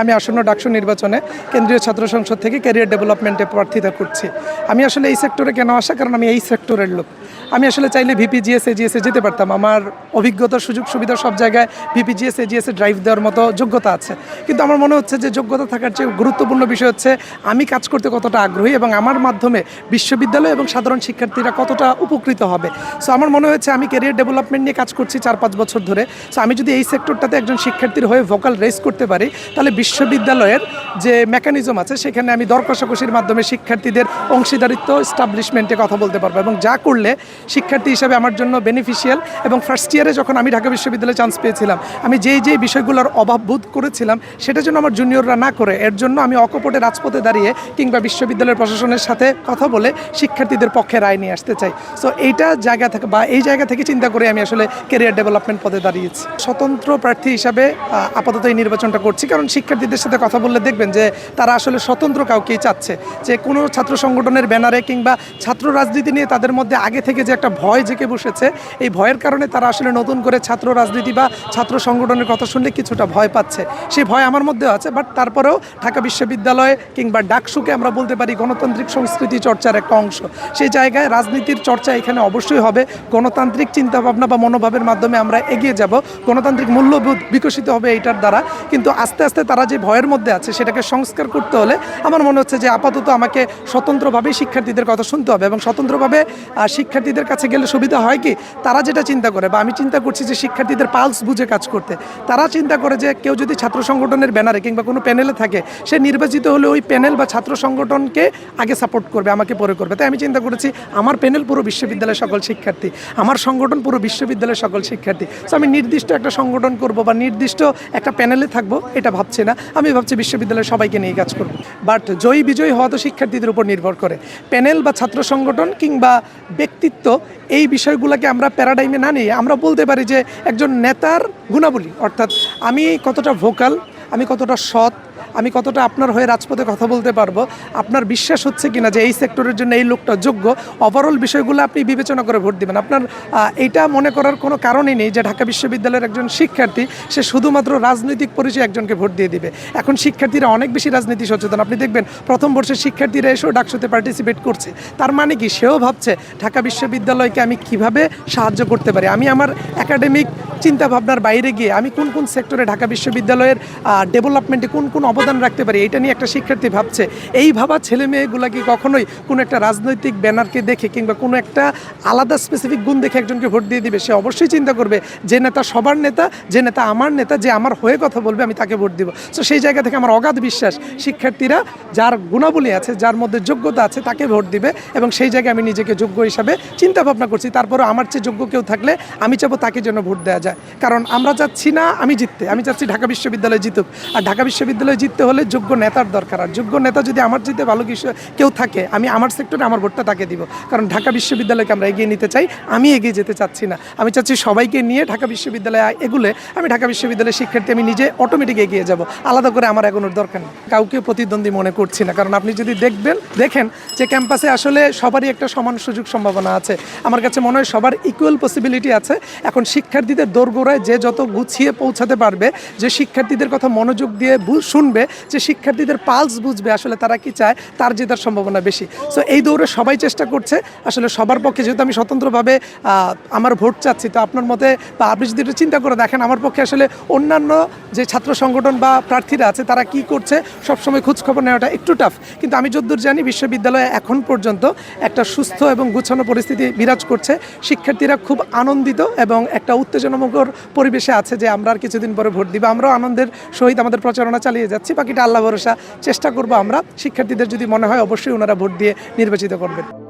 আমি আসন্ন ডাকসু নির্বাচনে কেন্দ্রীয় ছাত্র সংসদ থেকে ক্যারিয়ার ডেভেলপমেন্টে প্রার্থিতা করছি। আমি আসলে এই সেক্টরে কেন আসা? কারণ আমি এই সেক্টরের লোক। আমি আসলে চাইলে ভিপি জিএসএ জিএসএ যেতে পারতাম। আমার অভিজ্ঞতা, সুযোগ, সুবিধা সব জায়গায় ভিপি জিএসএ জিএসএ ড্রাইভ দেওয়ার মতো যোগ্যতা আছে। কিন্তু আমার মনে হচ্ছে যে যোগ্যতা থাকার চেয়ে গুরুত্বপূর্ণ বিষয় হচ্ছে আমি কাজ করতে কতটা আগ্রহী এবং আমার মাধ্যমে বিশ্ববিদ্যালয় এবং সাধারণ শিক্ষার্থীরা কতটা উপকৃত হবে। সো আমার মনে হয়েছে আমি ক্যারিয়ার ডেভেলপমেন্ট নিয়ে কাজ করছি চার পাঁচ বছর ধরে। সো আমি যদি এই সেক্টরটাতে একজন শিক্ষার্থীর হয়ে ভোকাল রেস করতে পারি, তাহলে বিশ্ববিদ্যালয়ের যে মেকানিজম আছে, সেখানে আমি দর কষাকষির মাধ্যমে শিক্ষার্থীদের অংশীদারিত্ব স্টাবলিশমেন্টে কথা বলতে পারব এবং যা করলে শিক্ষার্থী হিসাবে আমার জন্য বেনিফিশিয়াল এবং ফার্স্ট ইয়ারে যখন আমি ঢাকা বিশ্ববিদ্যালয়ে চান্স পেয়েছিলাম, আমি যেই যেই বিষয়গুলোর অভাব বোধ করেছিলাম, সেটা যেন আমার জুনিয়ররা না করে, এর জন্য আমি অকপটে রাজপথে দাঁড়িয়ে কিংবা বিশ্ববিদ্যালয়ের প্রশাসনের সাথে কথা বলে শিক্ষার্থীদের পক্ষে রায় নিয়ে আসতে চাই। সো এইটা জায়গা থেকে বা এই জায়গা থেকে চিন্তা করে আমি আসলে কেরিয়ার ডেভেলপমেন্ট পদে দাঁড়িয়েছি। স্বতন্ত্র প্রার্থী হিসাবে আপাতত এই নির্বাচনটা করছি, কারণ শিক্ষার্থীদের সাথে কথা বললে দেখবেন যে তারা আসলে স্বতন্ত্র কাউকেই চাচ্ছে। যে কোনো ছাত্র সংগঠনের ব্যানারে কিংবা ছাত্র রাজনীতি নিয়ে তাদের মধ্যে আগে থেকে যে একটা ভয় জেঁকে বসেছে, এই ভয়ের কারণে তারা আসলে নতুন করে ছাত্র রাজনীতি বা ছাত্র সংগঠনের কথা শুনলে কিছুটা ভয় পাচ্ছে। সেই ভয় আমার মধ্যেও আছে, বাট তারপরেও ঢাকা বিশ্ববিদ্যালয় কিংবা ডাকসুকে আমরা বলতে পারি গণতান্ত্রিক সংস্কৃতি চর্চার একটা অংশ। সেই জায়গায় রাজনীতির চর্চা এখানে অবশ্যই হবে। গণতান্ত্রিক চিন্তাভাবনা বা মনোভাবের মাধ্যমে আমরা এগিয়ে যাব। গণতান্ত্রিক মূল্যবোধ বিকশিত হবে এইটার দ্বারা। কিন্তু আস্তে আস্তে তারা যে ভয়ের মধ্যে আছে সেটাকে সংস্কার করতে হলে আমার মনে হচ্ছে যে আপাতত আমাকে স্বতন্ত্রভাবেই শিক্ষার্থীদের কথা শুনতে হবে এবং স্বতন্ত্রভাবে শিক্ষার্থীদের কাছে গেলে সুবিধা হয় কি? তারা যেটা চিন্তা করে বা আমি চিন্তা করছি যে শিক্ষার্থীদের পালস বুঝে কাজ করতে, তারা চিন্তা করে যে কেউ যদি ছাত্র সংগঠনের ব্যানারে কিংবা কোনো প্যানেলে থাকে, সে নির্বাচিত হলে ওই প্যানেল বা ছাত্র সংগঠনকে আগে সাপোর্ট করবে, আমাকে পরে করবে। তাই আমি চিন্তা করেছি, আমার প্যানেল পুরো বিশ্ববিদ্যালয়ের সকল শিক্ষার্থী, আমার সংগঠন পুরো বিশ্ববিদ্যালয়ের সকল শিক্ষার্থী। সো আমি নির্দিষ্ট একটা সংগঠন করব বা নির্দিষ্ট একটা প্যানেলে থাকব, এটা ভাবছি না। আমি ভাবছি বিশ্ববিদ্যালয়ের সবাইকে নিয়ে কাজ করব। বাট জয়ী বিজয়ী হওয়া তো শিক্ষার্থীদের উপর নির্ভর করে। প্যানেল বা ছাত্র সংগঠন কিংবা ব্যক্তিত্ব, এই বিষয়গুলোকে আমরা প্যারাডাইমে না নিয়ে আমরা বলতে পারি যে একজন নেতার গুণাবলী। অর্থাৎ আমি কতটা ভোকাল আমি কতটা সৎ আমি কতটা আপনার হয়ে রাজপথে কথা বলতে পারব? আপনার বিশ্বাস হচ্ছে কিনা যে এই সেক্টরের জন্য এই লোকটা যোগ্য? ওভারঅল বিষয়গুলো আপনি বিবেচনা করে ভোট দিবেন। আপনার এটা মনে করার কোনো কারণই নেই যে ঢাকা বিশ্ববিদ্যালয়ের একজন শিক্ষার্থী, সে শুধুমাত্র রাজনৈতিক পরিচয় একজনকে ভোট দিয়ে দিবে। এখন শিক্ষার্থীরা অনেক বেশি রাজনীতি সচেতন। আপনি দেখবেন প্রথম বর্ষের শিক্ষার্থীরা এসেও ডাকসুতে পার্টিসিপেট করছে। তার মানে কি? সেও ভাবছে ঢাকা বিশ্ববিদ্যালয়কে আমি কীভাবে সাহায্য করতে পারি? আমি আমার একাডেমিক চিন্তা ভাবনার বাইরে গিয়ে আমি কোন কোন সেক্টরে ঢাকা বিশ্ববিদ্যালয়ের ডেভেলপমেন্টে কোন কোন অবদান রাখতে পারি, এটা নিয়ে একটা শিক্ষার্থী ভাবছে। এই ভাবা ছেলে মেয়েগুলা কি কখনোই কোনো একটা রাজনৈতিক ব্যানারকে দেখে কিংবা কোনো একটা আলাদা স্পেসিফিক গুণ দেখে একজনকে ভোট দিয়ে দিবে, সে অবশ্যই চিন্তা করবে, যে নেতা সবার নেতা, যে নেতা আমার নেতা, যে আমার হয়ে কথা বলবে, আমি তাকে ভোট দিব। সো সেই জায়গা থেকে আমার অগাধ বিশ্বাস, শিক্ষার্থীরা যার গুণাবলী আছে, যার মধ্যে যোগ্যতা আছে, তাকে ভোট দিবে এবং সেই জায়গায় আমি নিজেকে যোগ্য হিসাবে চিন্তা ভাবনা করছি। তারপরে আমার চেয়ে যোগ্য কেউ থাকলে আমি চাবো তাকে যেন ভোট দেওয়া যায়। কারণ আমরা চাচ্ছি না আমি জিততে, আমি চাচ্ছি ঢাকা বিশ্ববিদ্যালয় জিতুক। আর ঢাকা বিশ্ববিদ্যালয় জিততে হলে যোগ্য নেতার দরকার। আর যোগ্য নেতা যদি আমার জিতে ভালো কিছু কেউ থাকে, আমি আমার সেক্টরে আমার ভোটটা তাকে দিব। কারণ ঢাকা বিশ্ববিদ্যালয়কে আমরা এগিয়ে নিতে চাই, আমি এগিয়ে যেতে চাচ্ছি না। আমি চাচ্ছি সবাইকে নিয়ে ঢাকা বিশ্ববিদ্যালয়ে এগুলে আমি ঢাকা বিশ্ববিদ্যালয়ের শিক্ষার্থী, আমি নিজে অটোমেটিক এগিয়ে যাব। আলাদা করে আমার এগোনোর দরকার নেই। কাউকে প্রতিদ্বন্দ্বী মনে করছি না। কারণ আপনি যদি দেখবেন, দেখেন যে ক্যাম্পাসে আসলে সবারই একটা সমান সুযোগ সম্ভাবনা আছে। আমার কাছে মনে হয় সবার ইকুয়াল পসিবিলিটি আছে। এখন শিক্ষার্থীদের দোরগোড়ায় যে যত গুছিয়ে পৌঁছাতে পারবে, যে শিক্ষার্থীদের কথা মনোযোগ দিয়ে বু- শুনবে যে শিক্ষার্থীদের পালস বুঝবে আসলে তারা কি চায়, তার জেতার সম্ভাবনা বেশি। সো এই দৌড়ে সবাই চেষ্টা করছে, আসলে সবার পক্ষে যেহেতু আমি স্বতন্ত্রভাবে আমার ভোট চাচ্ছি, তো আপনার মতে বা আপনি যদি একটু চিন্তা করে দেখেন, আমার পক্ষে আসলে অন্যান্য যে ছাত্র সংগঠন বা প্রার্থীরা আছে, তারা কি করছে, সবসময় খোঁজ খবর নেওয়াটা একটু টাফ কিন্তু আমি যদ্দূর জানি, বিশ্ববিদ্যালয়ে এখন পর্যন্ত একটা সুস্থ এবং গুছানো পরিস্থিতি বিরাজ করছে। শিক্ষার্থীরা খুব আনন্দিত এবং একটা উত্তেজনামুখর পরিবেশে আছে যে আমরা আর কিছুদিন পরে ভোট দিব। আমরাও আনন্দের সহিত আমাদের প্রচারণা চালিয়ে যাচ্ছি। বাকিটা আল্লাহ ভরসা। চেষ্টা করব আমরা। শিক্ষার্থীদের যদি মনে হয়, অবশ্যই ওনারা ভোট দিয়ে নির্বাচিত করবেন।